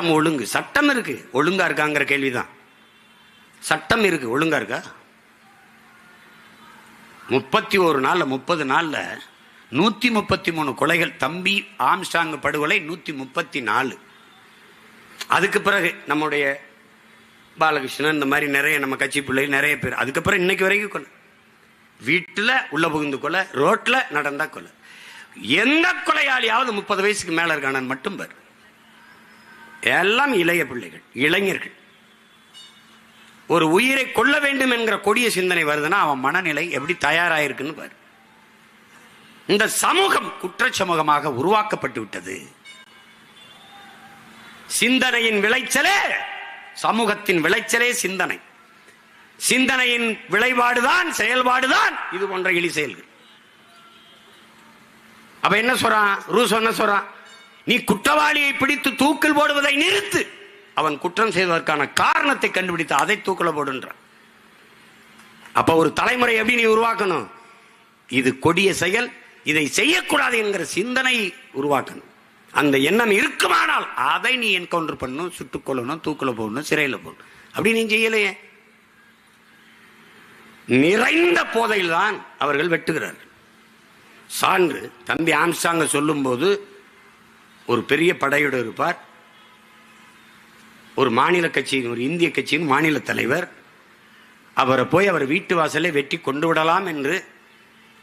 சட்டம் ஒழுங்கு. சட்டம் இருக்கு. ஒழுங்கா இருக்காங்கிற கேள்விதான். சட்டம் இருக்கு. ஒழுங்கா இருக்கா? முப்பத்தி ஒரு நாள்ல முப்பது நாள்ல நூத்தி முப்பத்தி மூணு கொலைகள். தம்பி ஆம்ஸ்டாங் படுகொலை நூத்தி முப்பத்தி நாலு அதுக்கு பிறகு நம்முடைய பாலகிருஷ்ணன் இந்த மாதிரி நிறைய நம்ம கட்சி பிள்ளை நிறைய பேர். அதுக்கப்புறம் இன்னைக்கு வரைக்கும் கொலை. வீட்டில் உள்ள புகுந்து கொலை ரோட்ல நடந்தா கொலை. எந்த கொலையாளியாவது முப்பது வயசுக்கு மேல இருக்கானு மட்டும் பாரு. எல்லாம் இளைய பிள்ளைகள் இளைஞர்கள். ஒரு உயிரை கொள்ள வேண்டும் என்கிற கொடிய சிந்தனை வருதுன்னா அவன் மனநிலை எப்படி தயாராயிருக்குன்னு பாரு. இந்த சமூகம் குற்ற சமூகமாக உருவாக்கப்பட்டு விட்டது. சிந்தனையின் விளைச்சலே சமூகத்தின் விளைச்சலே சிந்தனை. சிந்தனையின் விளைபாடுதான் செயல்பாடுதான் இது போன்ற இழி செயல்கள் அப்ப என்ன சொல்றான்? ரூஸ் என்ன சொல்றான்? நீ குற்றவாளியை பிடித்து தூக்கில் போடுவதை நிறுத்து. அவன் குற்றம் செய்வதற்கான காரணத்தை கண்டுபிடித்து அதை தூக்கில் போடுன்றான். அப்ப ஒரு தலைமுறை எப்படி நீ உருவாக்கணும்? இது கொடிய செயல் இதை செய்யக்கூடாது என்கிற சிந்தனை உருவாக்கணும். அந்த எண்ணம் இருக்குமானால் அதை நீ என்கவுண்டர் பண்ணணும் சுட்டுக் கொள்ளணும் தூக்கில போடணும் சிறையில் போடணும். அப்படி நீ செய்யலையே. நிறைந்த போதையில் தான் அவர்கள் வெட்டுகிறார்கள். சான்று தம்பி ஆம்சாங்க சொல்லும்போது ஒரு பெரிய படையோடு இருப்பார். ஒரு மாநில கட்சியின் ஒரு இந்திய கட்சியின் மாநில தலைவர். அவரை போய் அவர் வீட்டு வாசலை வெட்டி கொண்டு விடலாம் என்று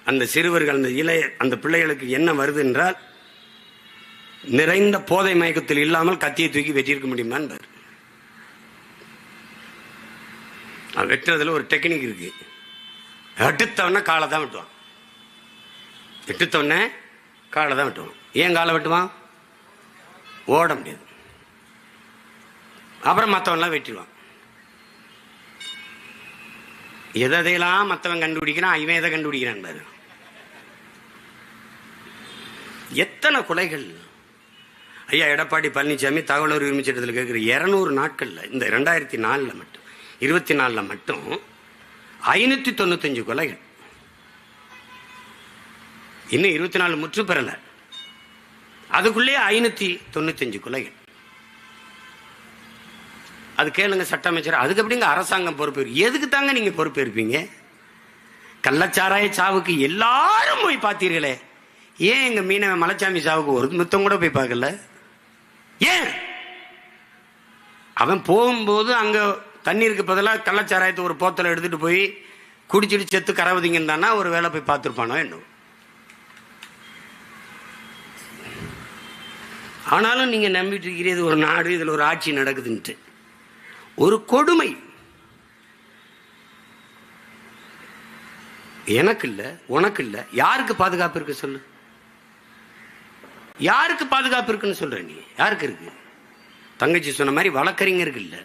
அந்த சிறுவர்கள் அந்த இளைய அந்த பிள்ளைகளுக்கு என்ன வருது என்றால் நிறைந்த போதை மயக்கத்தில் இல்லாமல் கத்தியை தூக்கி வெட்டியிருக்க முடியுமா என்பார். வெட்டுறதுல ஒரு டெக்னிக் இருக்கு. எடுத்தவொடனே காலை தான் வெட்டுவான். வெட்டுத்தவொடனே காலை தான் வெட்டுவான். ஏன் காலை வெட்டுவான்? ஓட முடியாது அப்புறம் மற்றவன்லாம் வெட்டிடுவான். எதையெல்லாம் மற்றவன் கண்டுபிடிக்கிறான் இவன் எதை கண்டுபிடிக்கிறான் பாரு. எத்தனை கொலைகள். ஐயா எடப்பாடி பழனிசாமி தகவல் உரிமை சட்டத்தில் கேட்குற இரநூறு நாட்களில் இந்த ரெண்டாயிரத்தி நாலில் மட்டும் இருபத்தி நாலில் மட்டும் ஐநூற்றி தொண்ணூத்தஞ்சு கொலைகள். இன்னும் இருபத்தி நாலு முற்று பெறலை. அதுக்குள்ளேயே ஐநூற்றி தொண்ணூத்தஞ்சு கொலைகள். அது கேளுங்க சட்ட அமைச்சர் அதுக்கு எப்படிங்க அரசாங்கம் பொறுப்பு எதுக்கு தாங்க நீங்க பொறுப்பேற்பீங்க கள்ளச்சாராய சாவுக்கு எல்லாரும் போய் பார்த்தீர்களே. ஏன் எங்க மீனவ மலைச்சாமி சாவுக்கு ஒரு முத்தம் கூட போய் பார்க்கல? ஏன்? அவன் போகும்போது அங்க தண்ணீருக்கு பதிலாக கள்ளச்சாராயத்தை ஒரு போத்தலை எடுத்துட்டு போய் குடிச்சிட்டு செத்து கரவதிங்கன்னு தானா ஒரு வேலை போய் பார்த்துருப்பானோ என்ன ஆனாலும் நீங்கள் நம்பிட்டு இருக்கிறது ஒரு நாடு இதில் ஒரு ஆட்சி நடக்குதுன்ட்டு. ஒரு கொடுமை. எனக்கு இல்லை உனக்கு இல்லை யாருக்கு பாதுகாப்பு இருக்கு சொல்லு? யாருக்கு பாதுகாப்பு இருக்குன்னு சொல்ற நீ? யாருக்கு இருக்கு? தங்கச்சி சொன்ன மாதிரி வழக்கறிஞருக்கு இல்லை.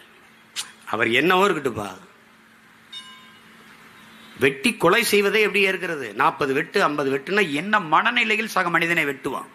அவர் என்னவோ இருக்கட்டுப்பா வெட்டி கொலை செய்வதே எப்படி இருக்கிறது நாற்பது வெட்டு ஐம்பது வெட்டுனா என்ன மனநிலையில் சக மனிதனை வெட்டுவான்?